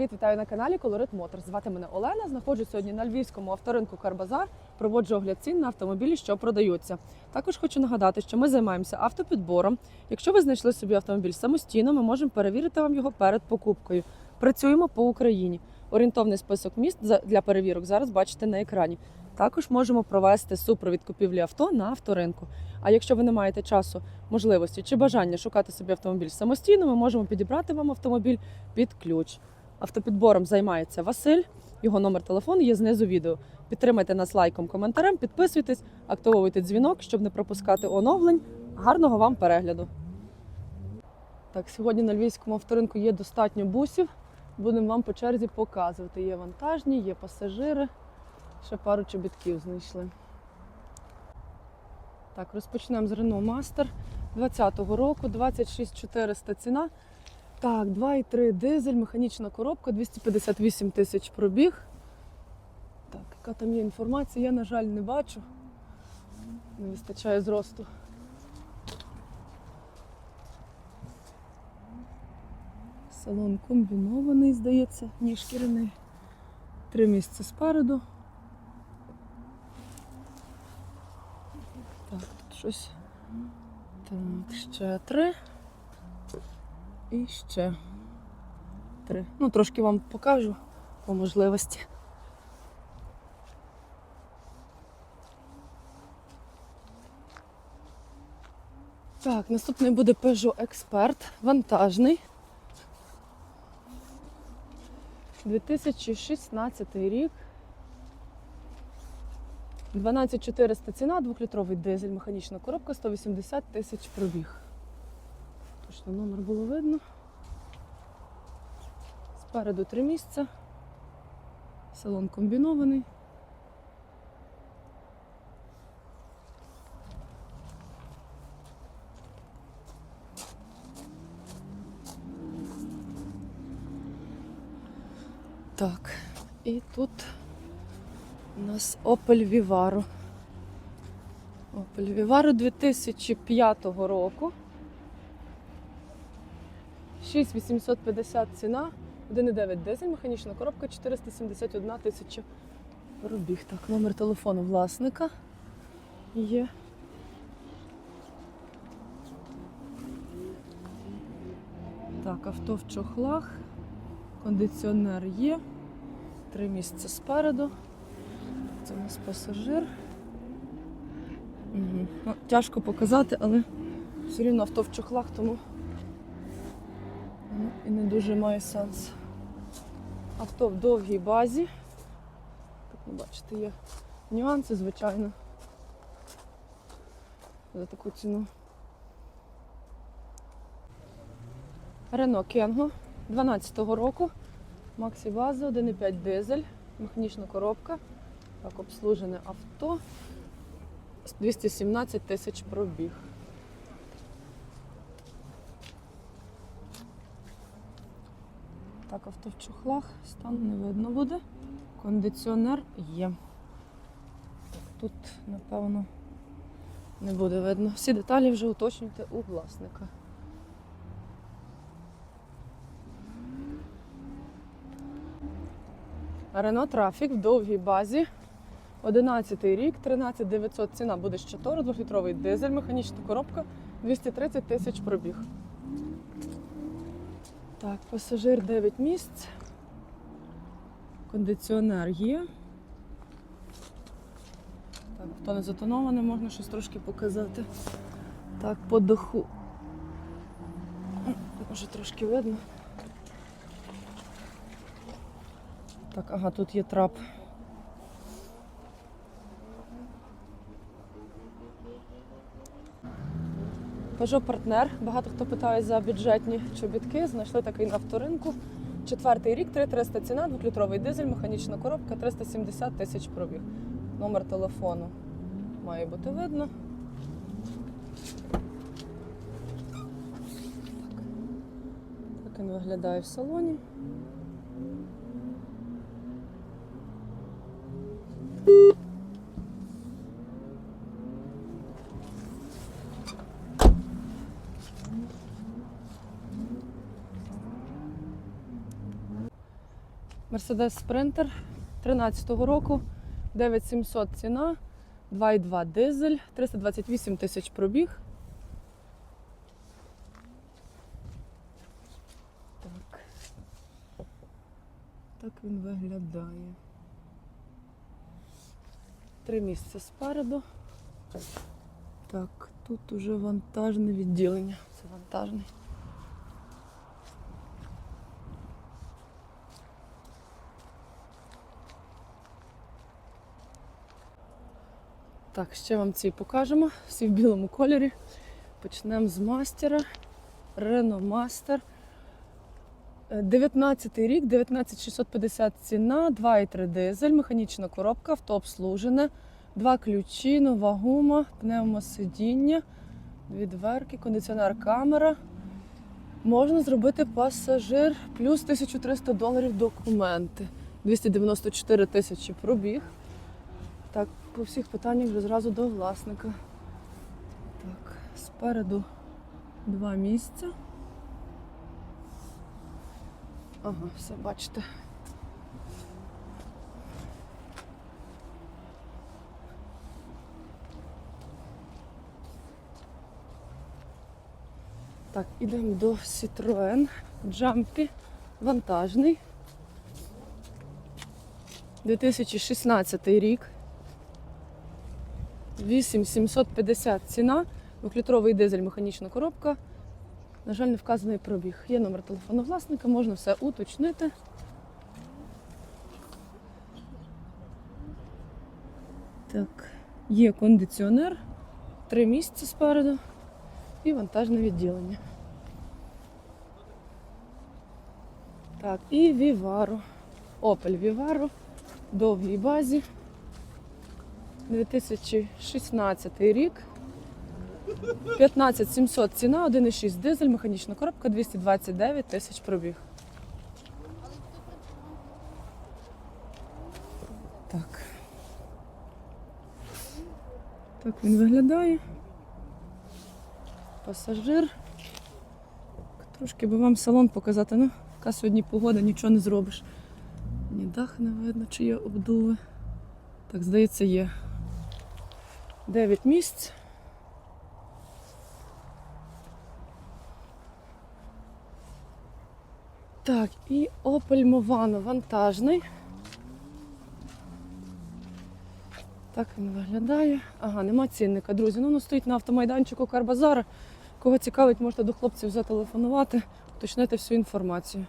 привіт! Вітаю на каналі Колорит Мотор. Звати мене Олена. Знаходжусь сьогодні на львівському авторинку Карбазар. Проводжу огляд цін на автомобілі, що продаються. Також хочу нагадати, що ми займаємося автопідбором. Якщо ви знайшли собі автомобіль самостійно, ми можемо перевірити вам його перед покупкою. Працюємо по Україні. Орієнтовний список міст для перевірок зараз бачите на екрані. Також можемо провести супровід купівлі авто на авторинку. А якщо ви не маєте часу, можливості чи бажання шукати собі автомобіль самостійно, ми можемо підібрати вам автомобіль під ключ. Автопідбором займається Василь. Його номер телефону є знизу відео. Підтримайте нас лайком, коментарем, підписуйтесь, активовуйте дзвінок, щоб не пропускати оновлень. Гарного вам перегляду! Так, сьогодні на львівському авторинку є достатньо бусів. Будемо вам по черзі показувати. Є вантажні, є пасажири. Ще пару чобітків знайшли. Так, розпочнемо з Renault Master 20-го року, 26400 ціна. Так, 2,3 дизель, механічна коробка, 258 тисяч пробіг. Так, яка там є інформація, я, на жаль, не бачу. Не вистачає зросту. Салон комбінований, здається, ні шкіряний. Три місця спереду. Так, тут щось. Так, ще три. І ще три. Ну, трошки вам покажу по можливості. Так, наступний буде Peugeot Expert, вантажний. 2016 рік. 12400 ціна, 2-літровий дизель, механічна коробка, 180 тисяч пробіг. Точно номер було видно. Спереду три місця. Салон комбінований. Так, і тут у нас Opel Vivaro. Opel Vivaro 2005 року. 6850 ціна, 1,9 дизель, механічна коробка 471 тисяча пробіг. Так, номер телефону власника є. Так, авто в чохлах, кондиціонер є, три місця спереду. Це у нас пасажир. Угу. Ну, тяжко показати, але все рівно авто в чохлах, тому і не дуже має сенс. Авто в довгій базі. Так, ви бачите, є нюанси, звичайно. За таку ціну. Рено Кенго 12-го року. Максі База, 1,5 дизель, механічна коробка. Так, обслужене авто. 217 тисяч пробіг. Авто в чохлах, стан не видно буде. Кондиціонер є. Тут, напевно, не буде видно. Всі деталі вже уточнюйте у власника. Рено Трафік в довгій базі. 11 рік, 13 900 ціна буде з Чатору, 2-літровий дизель, механічна коробка, 230 тисяч пробіг. Так, пасажир 9 місць. Кондиціонер є. Так, хто не затонований, можна щось трошки показати. Так, по даху. Може трошки видно. Так, ага, тут є трап. Peugeot партнер. Багато хто питає за бюджетні чобітки. Знайшли такий на авторинку. Четвертий рік, 3300 ціна, 2-літровий дизель, механічна коробка, 370 тисяч пробіг. Номер телефону має бути видно. Так він виглядає в салоні. Mercedes Sprinter 13-го року, 9700 ціна, 2,2 дизель, 328 тисяч пробіг. Так. Так він виглядає. Три місця спереду. Так, тут уже вантажне відділення. Це вантажний. Так, ще вам ці покажемо. Всі в білому кольорі. Почнемо з мастера. Renault Master. 19 рік, 19650 ціна, 2,3 дизель, механічна коробка, авто обслужене, два ключі, нова гума, пневмосидіння, дві дверки, кондиціонер камера. Можна зробити пасажир плюс 1300 доларів документи. 294 тисячі пробіг. Так, по всіх питаннях вже зразу до власника. Так, спереду два місця. Ага, все бачите. Так, ідемо до Citroën Jumpy вантажний. 2016 рік. 8750 ціна. Двохлітровий дизель, механічна коробка. На жаль, не вказаний пробіг. Є номер телефону власника, можна все уточнити. Так, є кондиціонер, три місця спереду і вантажне відділення. Так, і Vivaro. Opel Vivaro довгій базі. 2016 рік. 15 700 ціна, 1,6 дизель, механічна коробка, 229 тисяч пробіг. Так. Так він виглядає. Пасажир. Трошки би вам салон показати. Ну, яка сьогодні погода, нічого не зробиш. Ні дах не видно, чи є обдуви. Так, здається, є. 9 місць. Так, і Opel Movano вантажний. Так він виглядає. Ага, нема цінника, друзі. Ну, воно стоїть на автомайданчику Карбазара. Кого цікавить, можете до хлопців зателефонувати, уточнити всю інформацію.